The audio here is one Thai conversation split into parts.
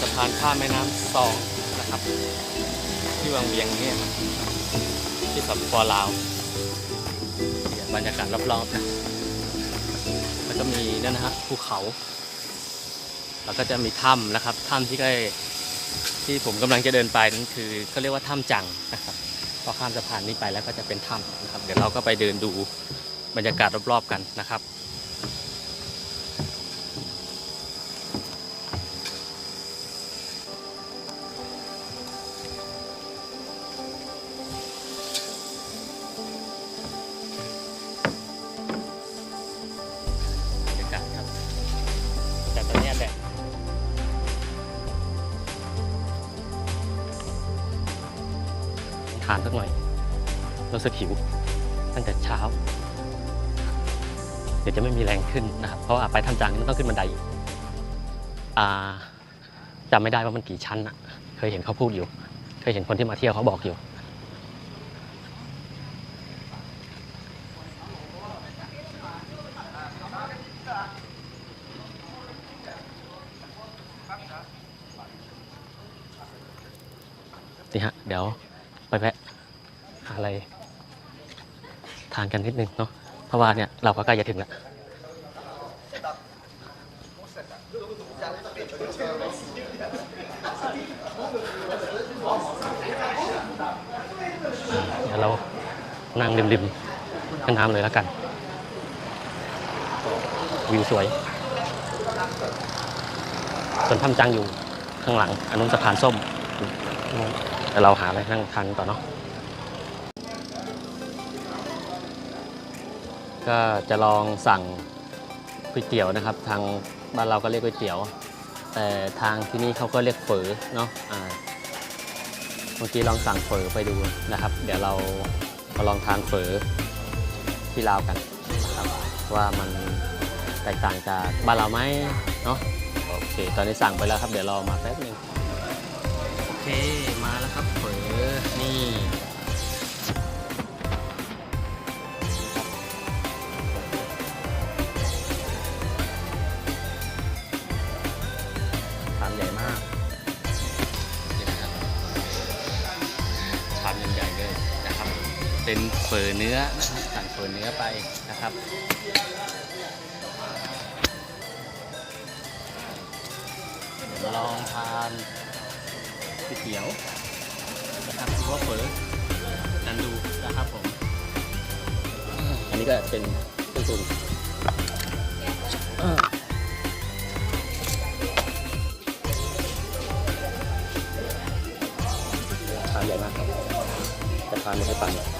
สะพานข้ามแม่น้ำซองนะครับ ที่วังเวียงเนี่ยที่สปปลาวบรรยากาศรอบๆนะแล้วก็มีนั่นนะฮะภูเขา แล้วก็จะมีถ้ำนะครับถ้ำที่ใกล้ที่ผมกำลังจะเดินไปนั่นคือก็เรียกว่าถ้ำจังนะครับพอข้ามสะพานนี้ไปแล้วก็จะเป็นถ้ำนะครับ เดี๋ยวเราก็ไปเดินดูบรรยากาศรอบๆกันนะครับ รู้สึกหิวตั้งแต่เช้า เดี๋ยวจะไม่มีแรงขึ้นนะครับ เพราะว่าไปทำจางนี่มันต้องขึ้นบันไดจำไม่ได้ว่ามันกี่ชั้นอะเคยเห็นเขาพูดอยู่ เคยเห็นคนที่มาเที่ยวเขาบอกอยู่ นี่ฮะ เดี๋ยวไปแวะหาอะไร ทานกันนิดนึงเนาะเพราะว่าเนี่ยเราก็ใกล้จะถึงแล้วเดี๋ยวเรานั่งริมๆข้างน้ำเลยแล้วกัน วิวสวย ส่วนถ้ำจังอยู่ข้างหลังอนนู้นสะพานส้มแต่เราหาอะไรนั่งทานต่อนเนาะ ก็จะลองสั่งก๋วยเตี๋ยวนะครับ ทางบ้านเราก็เรียกก๋วยเตี๋ยว แต่ทางที่นี่เขาก็เรียกเฝอเนาะอ่าเมื่อกี้ลองสั่งเฝอไปดูนะครับ เดี๋ยวเรามาลองทานเฝอที่ลาวกันนะครับว่ามันแตกต่างจากบ้านเราไหมเนาะโอเค ตอนนี้สั่งไปแล้วครับ เดี๋ยวรอมาแป๊บหนึงโอเค เป็นเฝอเนื้อนะครับสั่งเฝอเนื้อไปนะครับมาลองทานก๋วยเตี๋ยวนะครับหรือว่าเฝอกันดูนะครับผม อันนี้ก็เป็นเครื่องปรุงชามใหญ่มากครับแต่ทานไม่ค่อยปัน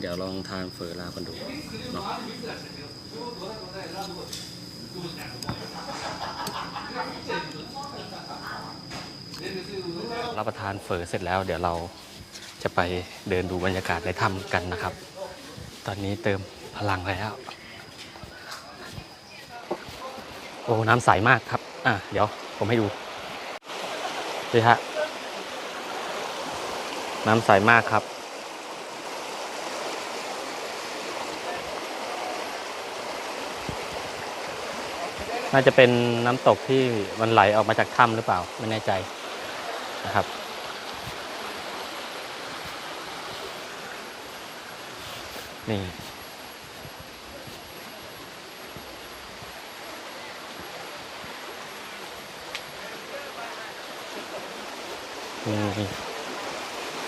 เคฮะเดี๋ยวลองทานเฟอร์ลากันดูเนาะรับประทานเฟอร์เสร็จแล้ว เดี๋ยวเราจะไปเดินดูบรรยากาศในถ้ำกันนะครับ ตอนนี้เติมพลังแล้ว โอ้ น้ำใสมากครับ อะ เดี๋ยวผมให้ดูดูฮะ น้ำใสมากครับ น่าจะเป็นน้ำตกที่มันไหลออกมาจากถ้ำหรือเปล่า ไม่แน่ใจนะครับ นี่ มี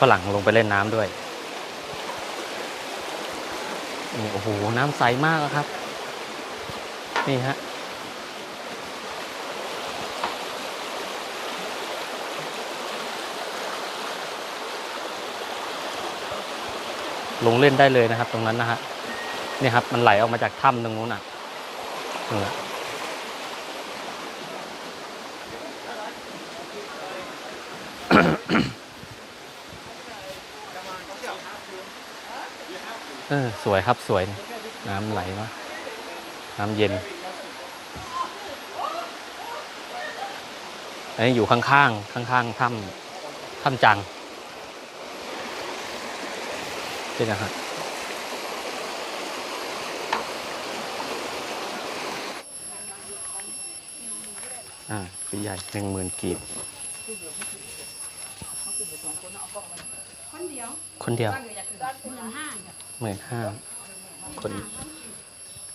ฝรั่งลงไปเล่นน้ำด้วยนี่โอ้โห น้ำใสมากครับ นี่ฮะ ลงเล่นได้เลยนะครับ ตรงนั้นนะฮะนี่ครับ มันไหลออกมาจากถ้ำตรงนู้นอะเออสวยครับสวย น้ำไหลเนาน้ำเย็นอันนี้อยู่ข้างๆข้างๆถ้ำถ้ำจัง นี่นะฮะอ่าปีใหญ่หนึ่งหมื่นกีบ คนเดียวคนเดียวหมื่นห้าจ้ะหมื่นห้าคน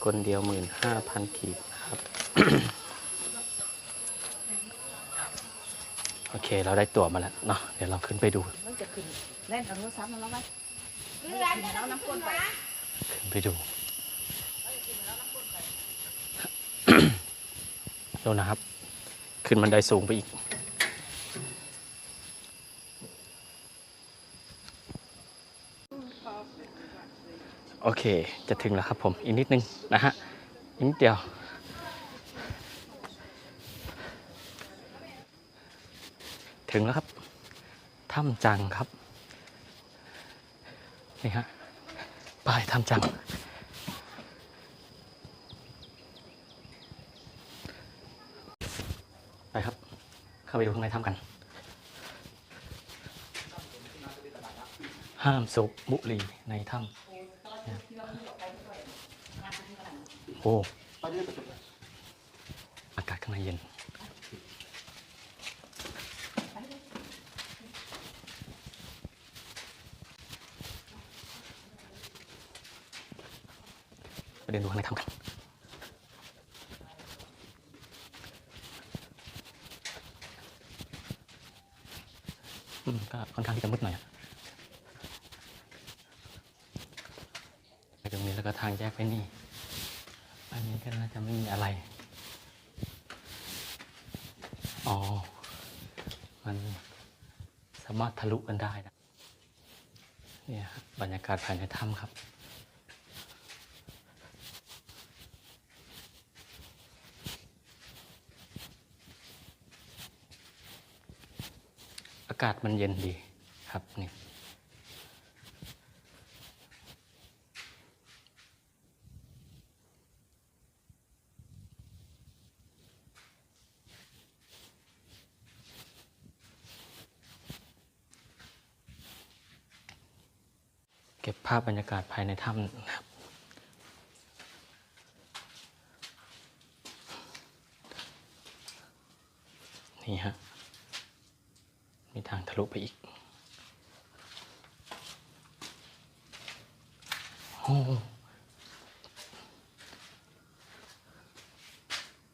คนเดียวหมื่นห้าพันกีบครับ โอเค เราได้ตั๋วมาแล้วเนาะเดี๋ยวเราขึ้นไปดู มันจะขึ้นเล่นเอาโทรศัพท์มาแล้วไหมแล้วน้ำก้น ไปขึ้นไปดูดูนะครับ ขึ้นบันไดสูงไปอีก โอเค จะถึงแล้วครับผม อีกนิดนึงนะฮะ อีกนิดเดียวถึงแล้วครับ ถ้ำจังครับ นี่ฮะป้ายทำจัง ไปครับ เข้าไปดูข้างในถ้ำกัน ห้ามสูบบุหรี่ในถ้ำโอ้อากาศข้างในเย็น ไปเดินดูข้างในถ้ำกันอืมก็ค่อนข้างที่จะมืดหน่อยไปตรงนี้แล้วก็ทางแยกไปนี่ อันนี้ก็น่าจะไม่มีอะไร อ๋อ มันสามารถทะลุกันได้นะเนี่ยบรรยากาศภายในถ้ำครับากาศมันเย็นดีครับนี่เก็บภาพบรรยากาศภายในถ้ำนะครับนี่ฮะมีทางทะ ลุไปอีกโอ้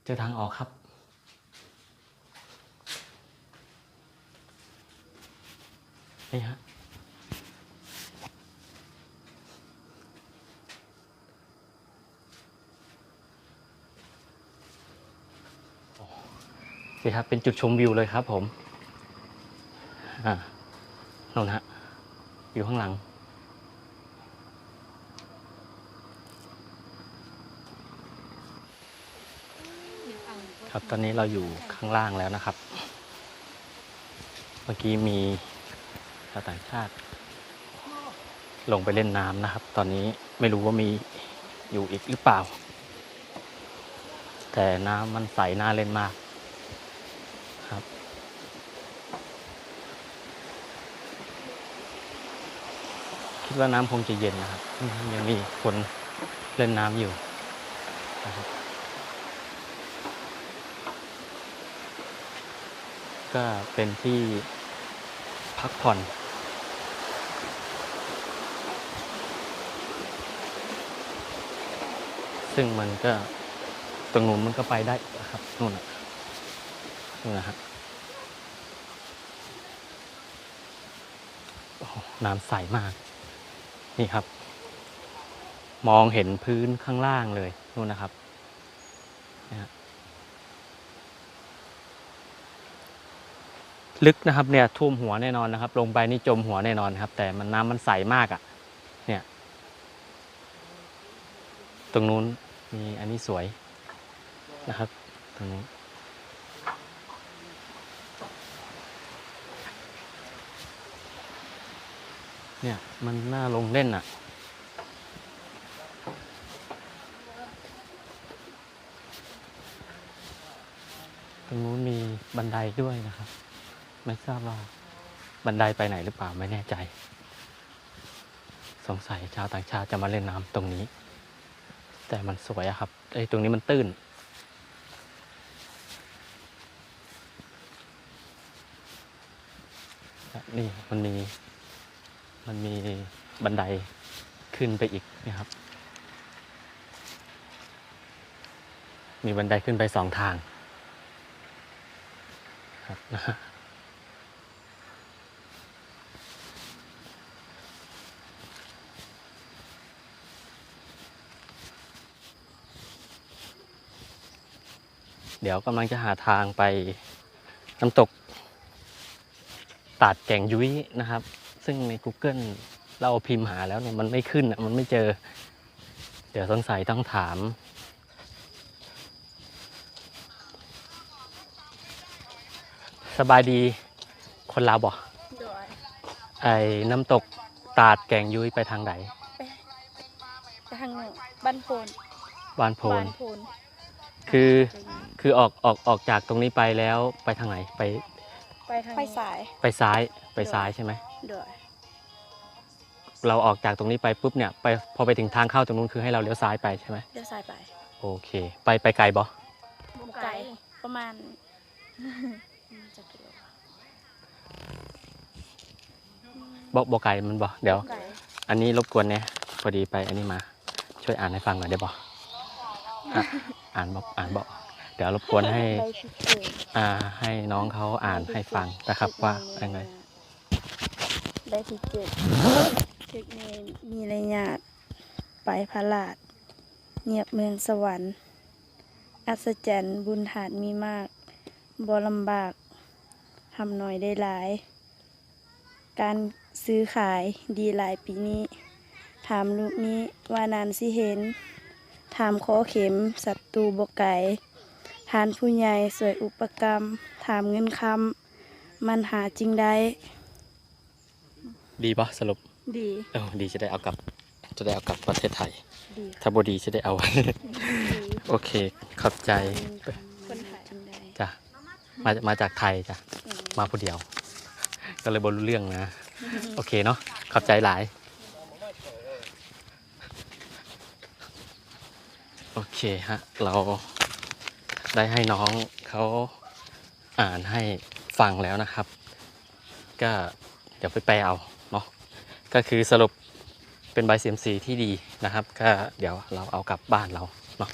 เจอทางออกครับ นี่ฮะนี่ครับ เป็นจุดชมวิวเลยครับผม อ่าโน่นฮะอยู่ข้างหลัง ครับตอนนี้เราอยู่ข้างล่างแล้วนะครับ เมื่อกี้มีชาวต่างชาติ ลงไปเล่นน้ำนะครับ ตอนนี้ไม่รู้ว่ามีอยู่อีกหรือเปล่า แต่น้ำมันใสน่าเล่นมาก ครับ คิดว่าน้ำคงจะเย็นนะครับ ยังมีคนเล่นน้ำอยู่นะครับก็เป็นที่พักผ่อน ซึ่งมันก็ตรงนู้นมันก็ไปได้นะครับนู่นน่ะนู่นนะฮะน้ำใสมาก นี่ครับ มองเห็นพื้นข้างล่างเลยนู่นนะครับลึกนะครับเนี่ยท่วมหัวแน่นอนนะครับ ลงไปนี่จมหัวแน่นอนครับ แต่มันน้ำมันใสมากอะ่ะ เนี่ย ตรงนู้นมีอันนี้สวยนะครับ ตรงนู้น เนี่ย มันน่าลงเล่นอะ ตรงนู้นมีบันไดด้วยนะครับ ไม่ทราบว่าบันไดไปไหนหรือเปล่าไม่แน่ใจ สงสัยชาวต่างชาติจะมาเล่นน้ำตรงนี้ แต่มันสวยอะครับไอ้ตรงนี้มันตื้นนี่มันมี มันมีบันไดขึ้นไปอีกนะครับ มีบันไดขึ้นไปสองทางครับนะเดี๋ยวกำลังจะหาทางไปน้ำตกตัดแก่งยุ้ยนะครับ ซึ่งใน Google เราพิมพ์หาแล้วเนี่ยมันไม่ขึ้นอะมันไม่เจอ เดี๋ยวสงสัยต้องถาม สบายดีคนลาวบ่โดยไอ้น้ำตกตาดแก่งยุ้ยไปทางไหนไปทางบ้านโพนวานโพน บ้านโพนคือคือออกออกออกจากตรงนี้ไปแล้วไปทางไหนไปไปทางไปสาย ไปซ้ายไปซ้ายใช่ไหม โดยเราออกจากตรงนี้ไปปุ๊บเนี่ยไปพอไปถึงทางเข้าตรงนู้นคือให้เราเลี้ยวซ้ายไปใช่ไหมเลี้ยวซ้ายไปโอเค ไปไปไกลบ่ไกลประมาณจะกิโลบ่บ่ไกลมันบ่เดี๋ยวไกลอันนี้รบกวนเนี่ยพอดีไปอันนี้มา ช่วยอ่านให้ฟังหน่อยได้บ่อะอ่านบอกอ่านบอกเดี๋ยวรบกวนให้ไปที่เกิดอ่าให้น้องเขาอ่านให้ฟังนะครับว่ายังไง ได้ที่เจ็ดทึกเนมีระยาดไปพระลาด เงียบเมืองสวรรค์ อัศจรรย์บุญหาดมีมากบ่ลำบากทำหน่อยได้หลาย การซื้อขายดีหลายปีนี้ ถามลูกนี้ว่านานสิเห็น ถามขอเข็มศัตรูบกไก่ทานผู้ใหญ่สวยอุปกรรม ถามเงินคำมันหาจริงได้ ดีปะสรุป ดีเออดีจะได้เอากลับ จะได้เอากลับประเทศไทย ดีถ้าบดีจะได้เอาไว้ดีโอเค ขอบใจคนไทยจริงได้จ้ะมามาจากไทยจ้ะอืมมาผู้เดียว ก็เลยบรู้เรื่องนะ โอเคเนาะขอบใจหลาย โอเคฮะ เราได้ให้น้องเขาอ่านให้ฟังแล้วนะครับ ก็เดี๋ยวไปแปลเอาเนาะ ก็คือสรุปเป็นใบเสียมสีที่ดีนะครับ ก็เดี๋ยวเราเอากลับบ้านเราเนาะ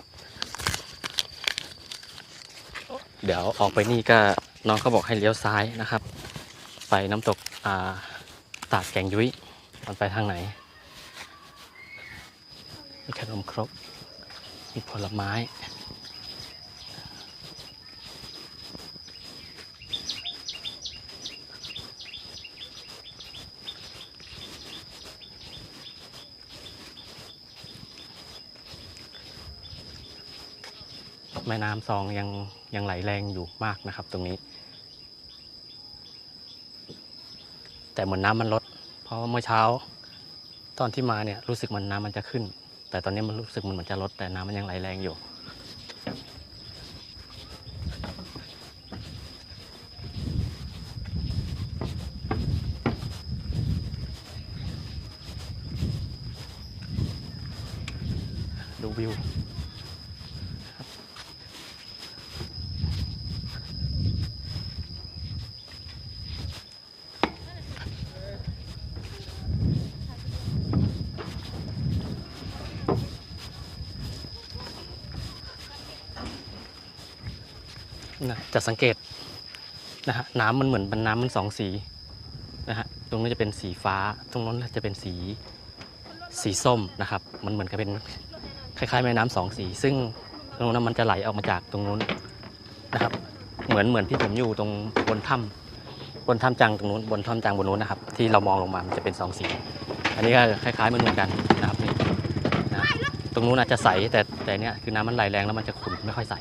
เดี๋ยวออกไปนี่ก็น้องเขาบอกให้เลี้ยวซ้ายนะครับ ไปน้ำตกอาตาดแก่งยุ้ยมันไปทางไหน มีขนมครกมีผลไม้ แม่น้ำซองยังยังไหลแรงอยู่มากนะครับ ตรงนี้ แต่เหมือนน้ำมันลด เพราะเมื่อเช้า ตอนที่มาเนี่ยรู้สึกมันน้ำมันจะขึ้น แต่ตอนนี้มันรู้สึกมันเหมือนจะลด แต่น้ำมันยังไหลแรงอยู่ ดูวิว นะจะสังเกตนะฮะน้ำมันเหมือนเป็นน้ำมันสองสีนะฮะตรงนี้จะเป็นสีฟ้า ตรงนั้นจะเป็นสีสีส้มนะครับ มันเหมือนกับเป็นคล้ายๆแม่น้ำสองสี ซึ่งตรงนั้นมันจะไหลออกมาจากตรงนู้นนะครับ เหมือนเหมือนที่ผมอยู่ตรงบนถ้ำบนถ้ำจังตรงนู้นบนถ้ำจังบนนู้นนะครับ ที่เรามองลงมามันจะเป็นสองสี อันนี้ก็คล้ายๆเหมือนกันนะครับนี่นะตรงนู้นอาจจะใสแต่แต่เนี้ยคือน้ำมันไหลแรงแล้วมันจะขุ่นไม่ค่อยใส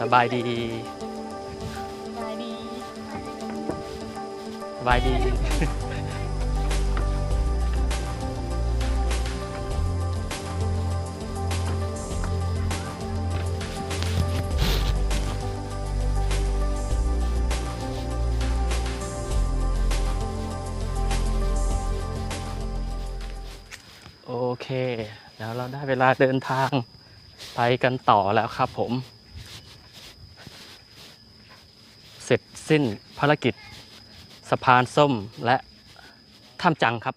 สบายดี สบายดี สบายดี โอเค แล้วเราได้เวลาเดินทางไปกันต่อแล้วครับผม เสร็จ สิ้นภารกิจ สะพานส้มและถ้ำจังครับ